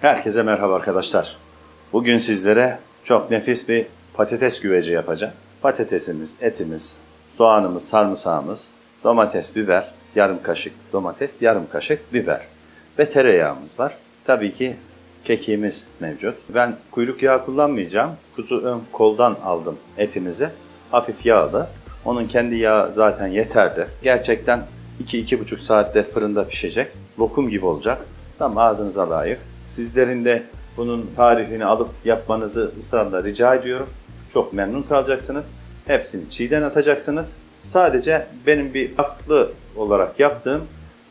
Herkese merhaba arkadaşlar. Bugün sizlere çok nefis bir patates güveci yapacağım. Patatesimiz, etimiz, soğanımız, sarımsağımız, domates, biber, yarım kaşık domates, yarım kaşık biber ve tereyağımız var. Tabii ki kekiğimiz mevcut. Ben kuyruk yağı kullanmayacağım. Kuzu ön koldan aldım etimizi. Hafif yağlı. Onun kendi yağı zaten yeterli. Gerçekten 2-2,5 saatte fırında pişecek. Lokum gibi olacak. Tam ağzınıza layık. Sizlerin de bunun tarifini alıp yapmanızı ısrarla rica ediyorum. Çok memnun kalacaksınız. Hepsini çiğden atacaksınız. Sadece benim bir farklı olarak yaptığım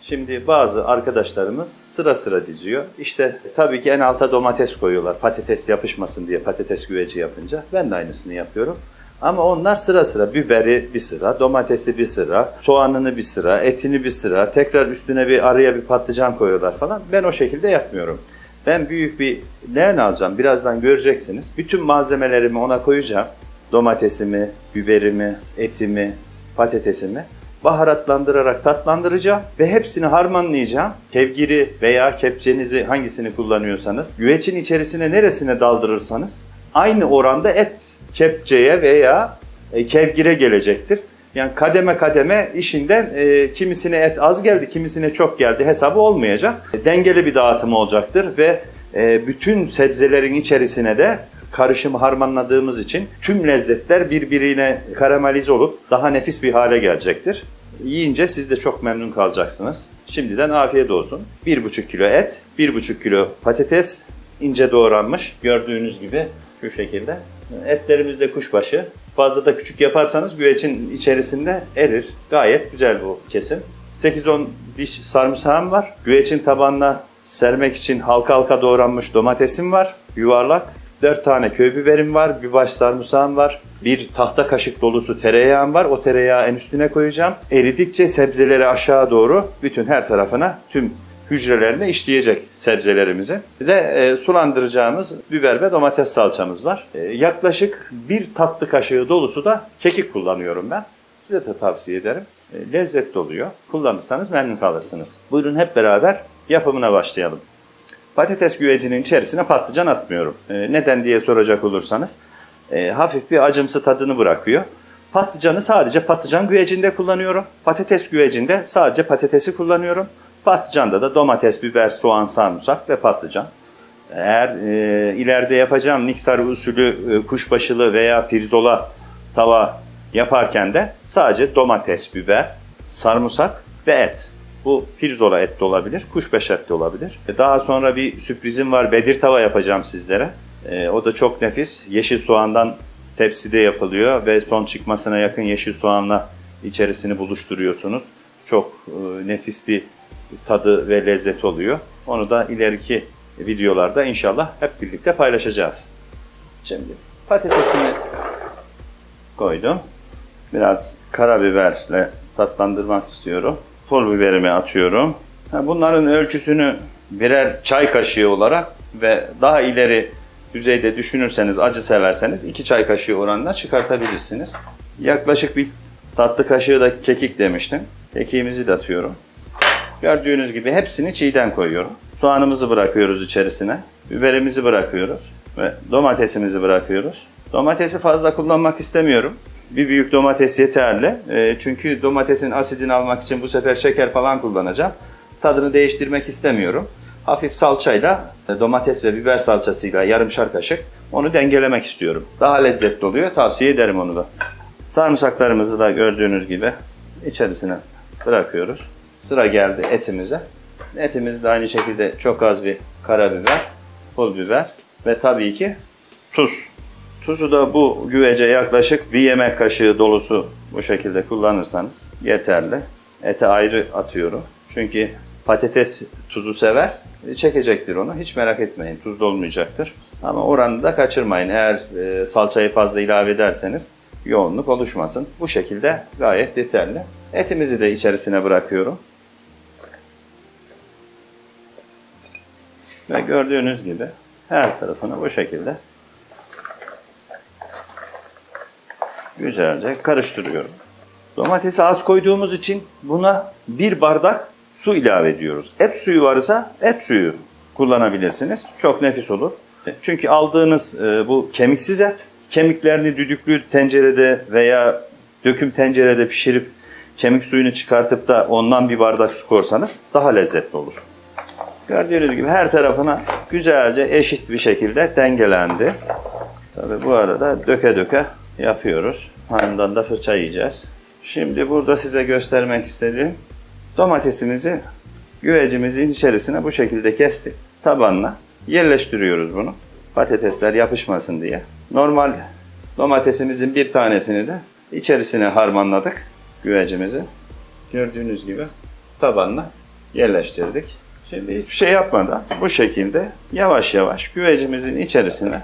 Şimdi bazı arkadaşlarımız sıra sıra diziyor. İşte tabii ki en alta domates koyuyorlar. Patates yapışmasın diye patates güveci yapınca. Ben de aynısını yapıyorum. Ama onlar sıra sıra biberi bir sıra, domatesi bir sıra, soğanını bir sıra, etini bir sıra, tekrar üstüne bir araya bir patlıcan koyuyorlar falan. Ben o şekilde yapmıyorum. Ben büyük bir leğen alacağım. Birazdan göreceksiniz. Bütün malzemelerimi ona koyacağım. Domatesimi, biberimi, etimi, patatesimi baharatlandırarak tatlandıracağım ve hepsini harmanlayacağım. Kevgiri veya kepçenizi hangisini kullanıyorsanız güvecin içerisine neresine daldırırsanız aynı oranda et kepçeye veya e, kevgire gelecektir. Yani kademe kademe işinden e, kimisine et az geldi, kimisine çok geldi hesabı olmayacak. E, dengeli bir dağıtım olacaktır ve e, bütün sebzelerin içerisine de karışımı harmanladığımız için tüm lezzetler birbirine karamelize olup daha nefis bir hale gelecektir. Yiyince siz de çok memnun kalacaksınız. Şimdiden afiyet olsun. 1,5 kilo et, 1,5 kilo patates ince doğranmış. Gördüğünüz gibi şu şekilde. Etlerimiz de kuşbaşı. Fazla da küçük yaparsanız güvecin içerisinde erir. Gayet güzel bu kesim. 8-10 diş sarımsağım var. Güvecin tabanına sermek için halka halka doğranmış domatesim var. Yuvarlak. 4 tane köy biberim var, bir baş sarımsağım var, bir tahta kaşık dolusu tereyağım var. O tereyağı en üstüne koyacağım. Eridikçe sebzeleri aşağı doğru bütün her tarafına tüm hücrelerine işleyecek sebzelerimizi. Bir de e, sulandıracağımız biber ve domates salçamız var. E, yaklaşık bir tatlı kaşığı dolusu da kekik kullanıyorum ben. Size de tavsiye ederim. E, lezzetli oluyor. Kullanırsanız memnun kalırsınız. Buyurun hep beraber yapımına başlayalım. Patates güvecinin içerisine patlıcan atmıyorum. E, neden diye soracak olursanız e, hafif bir acımsı tadını bırakıyor. Patlıcanı sadece patlıcan güvecinde kullanıyorum. Patates güvecinde sadece patatesi kullanıyorum. Patlıcanda da domates, biber, soğan, sarımsak ve patlıcan. Eğer e, ileride yapacağım Niksar usulü e, kuşbaşılı veya pirzola tava yaparken de sadece domates, biber, sarımsak ve et. Bu pirzola et de olabilir, kuşbaşı et de olabilir. E, Daha sonra bir sürprizim var. Bedir tava yapacağım sizlere. E, o da çok nefis. Yeşil soğandan tepside yapılıyor ve son çıkmasına yakın yeşil soğanla içerisini buluşturuyorsunuz. Çok e, nefis bir tadı ve lezzet oluyor. Onu da ileriki videolarda inşallah hep birlikte paylaşacağız. Şimdi patatesimi koydum. Biraz karabiberle tatlandırmak istiyorum. Pul biberimi atıyorum. Bunların ölçüsünü birer çay kaşığı olarak ve daha ileri düzeyde düşünürseniz, acı severseniz iki çay kaşığı oranına çıkartabilirsiniz. Yaklaşık bir tatlı kaşığı da kekik demiştim. Kekiğimizi de atıyorum. Gördüğünüz gibi hepsini çiğden koyuyorum. Soğanımızı bırakıyoruz içerisine. Biberimizi bırakıyoruz. Ve domatesimizi bırakıyoruz. Domatesi fazla kullanmak istemiyorum. Bir büyük domates yeterli. E, çünkü domatesin asidini almak için bu sefer şeker falan kullanacağım. Tadını değiştirmek istemiyorum. Hafif salçayla, e, domates ve biber salçasıyla yarımşar kaşık onu dengelemek istiyorum. Daha lezzetli oluyor. Tavsiye ederim onu da. Sarımsaklarımızı da gördüğünüz gibi içerisine bırakıyoruz. Sıra geldi etimize. Etimiz de aynı şekilde çok az bir karabiber, pul biber ve tabii ki tuz. Tuzu da bu güvece yaklaşık bir yemek kaşığı dolusu bu şekilde kullanırsanız yeterli. Ete ayrı atıyorum. Çünkü patates tuzu sever. e, Çekecektir onu. Hiç merak etmeyin. Tuzlu olmayacaktır. Ama oranı da kaçırmayın. Eğer e, salçayı fazla ilave ederseniz yoğunluk oluşmasın. Bu şekilde gayet yeterli. Etimizi de içerisine bırakıyorum. Ve gördüğünüz gibi her tarafını bu şekilde güzelce karıştırıyorum. Domatesi az koyduğumuz için buna bir bardak su ilave ediyoruz. Et suyu varsa et suyu kullanabilirsiniz. Çok nefis olur. Çünkü aldığınız e, bu kemiksiz et, kemiklerini düdüklü tencerede veya döküm tencerede pişirip kemik suyunu çıkartıp da ondan bir bardak su korsanız daha lezzetli olur. Gördüğünüz gibi her tarafına güzelce eşit bir şekilde dengelendi. Tabii bu arada döke döke yapıyoruz. Hanımdan da fırça yiyeceğiz. Şimdi burada size göstermek istediğim domatesimizi güvecimizin içerisine bu şekilde kestik. Tabanla yerleştiriyoruz bunu. Patatesler yapışmasın diye. Normal domatesimizin bir tanesini de içerisine harmanladık güvecimizi. Gördüğünüz gibi tabanla yerleştirdik. Şimdi hiçbir şey yapmadan bu şekilde yavaş yavaş güvecimizin içerisine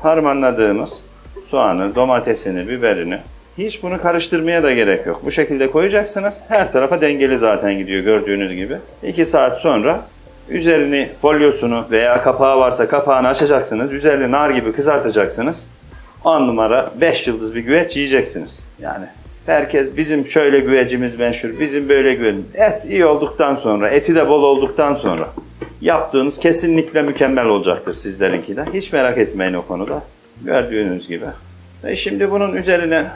harmanladığımız soğanı, domatesini, biberini hiç bunu karıştırmaya da gerek yok. Bu şekilde koyacaksınız. Her tarafa dengeli zaten gidiyor gördüğünüz gibi. 2 saat sonra üzerini folyosunu veya kapağı varsa kapağını açacaksınız. Üzerini nar gibi kızartacaksınız. 10 numara 5 yıldız bir güveç yiyeceksiniz. Yani herkes bizim şöyle güvecimiz meşhur, bizim böyle güvecimiz. Et iyi olduktan sonra, eti de bol olduktan sonra yaptığınız kesinlikle mükemmel olacaktır sizlerinki de. Hiç merak etmeyin o konuda. Gördüğünüz gibi. E şimdi bunun üzerine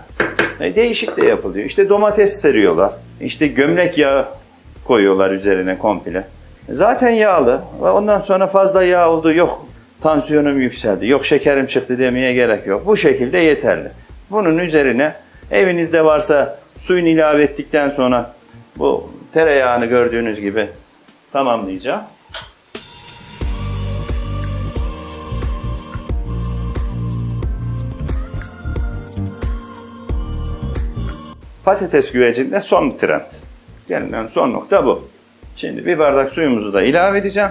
e, değişik de yapılıyor. İşte domates seriyorlar. İşte gömlek yağı koyuyorlar üzerine komple. Zaten yağlı. Ondan sonra fazla yağ oldu. Yok tansiyonum yükseldi. Yok şekerim çıktı demeye gerek yok. Bu şekilde yeterli. Bunun üzerine evinizde varsa suyunu ilave ettikten sonra bu tereyağını gördüğünüz gibi tamamlayacağım. Patates güvecinde son trend. Gelinen son nokta bu. Şimdi bir bardak suyumuzu da ilave edeceğim.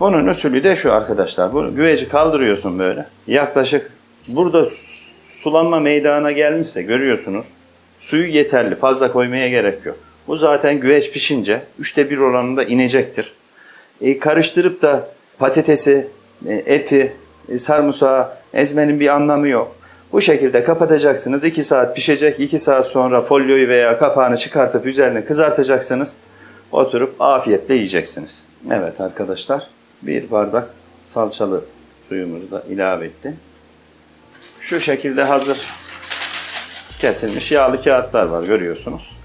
Bunun usulü de şu arkadaşlar. Bu güveci kaldırıyorsun böyle. Yaklaşık burada su- sulanma meydana gelmişse görüyorsunuz. Suyu yeterli. Fazla koymaya gerek yok. Bu zaten güveç pişince üçte bir oranında inecektir. E, karıştırıp da patatesi, e, eti, e, sarımsağı ezmenin bir anlamı yok. Bu şekilde kapatacaksınız. 2 saat pişecek. 2 saat sonra folyoyu veya kapağını çıkartıp üzerine kızartacaksınız. Oturup afiyetle yiyeceksiniz. Evet arkadaşlar. Bir bardak salçalı suyumuzu da ilave ettim. Şu şekilde hazır kesilmiş yağlı kağıtlar var görüyorsunuz.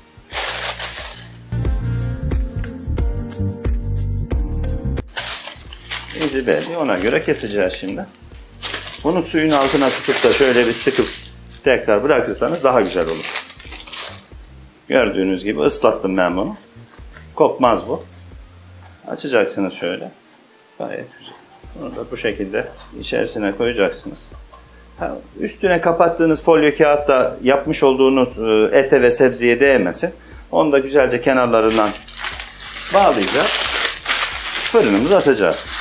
İzi belli. Ona göre keseceğiz şimdi. Bunu suyun altına tutup da şöyle bir sıkıp tekrar bırakırsanız daha güzel olur. Gördüğünüz gibi ıslattım ben bunu. Kopmaz bu. Açacaksınız şöyle. Gayet güzel. Bunu da bu şekilde içerisine koyacaksınız. Üstüne kapattığınız folyo kağıtta yapmış olduğunuz e, ete ve sebzeye değmesin. Onu da güzelce kenarlarından bağlayacağız. Fırınımıza atacağız.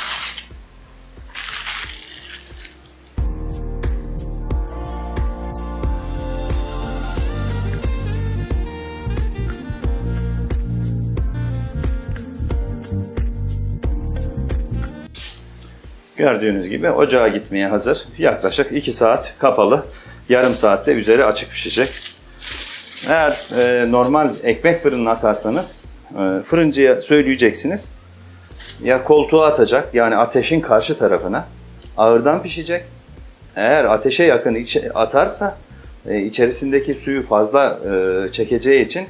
Gördüğünüz gibi ocağa gitmeye hazır. Yaklaşık 2 saat kapalı. Yarım saatte üzeri açık pişecek. Eğer e, normal ekmek fırınına atarsanız e, fırıncıya söyleyeceksiniz. Ya koltuğa atacak yani ateşin karşı tarafına ağırdan pişecek. Eğer ateşe yakın içe- atarsa e, içerisindeki suyu fazla e, çekeceği için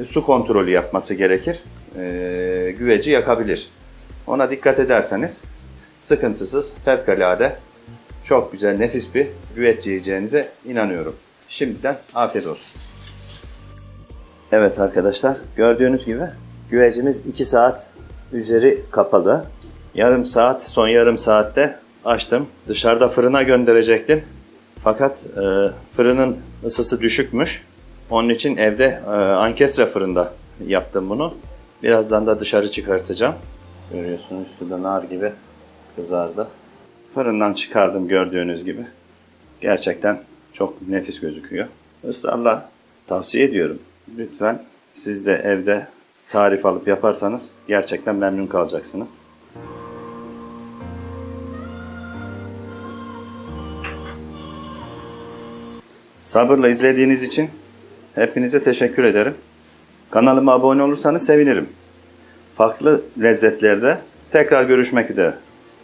e, su kontrolü yapması gerekir. E, güveci yakabilir. Ona dikkat ederseniz sıkıntısız, fevkalade çok güzel, nefis bir güveç yiyeceğinize inanıyorum. Şimdiden afiyet olsun. Evet arkadaşlar, gördüğünüz gibi güvecimiz 2 saat üzeri kapalı. Yarım saat, son yarım saatte açtım. Dışarıda fırına gönderecektim. Fakat e, fırının ısısı düşükmüş. Onun için evde e, ankestre fırında yaptım bunu. Birazdan da dışarı çıkartacağım. Görüyorsunuz üstü de nar gibi kızardı. Fırından çıkardım gördüğünüz gibi. Gerçekten çok nefis gözüküyor. Israrla tavsiye ediyorum. Lütfen siz de evde tarif alıp yaparsanız gerçekten memnun kalacaksınız. Sabırla izlediğiniz için hepinize teşekkür ederim. Kanalıma abone olursanız sevinirim. Farklı lezzetlerde tekrar görüşmek üzere.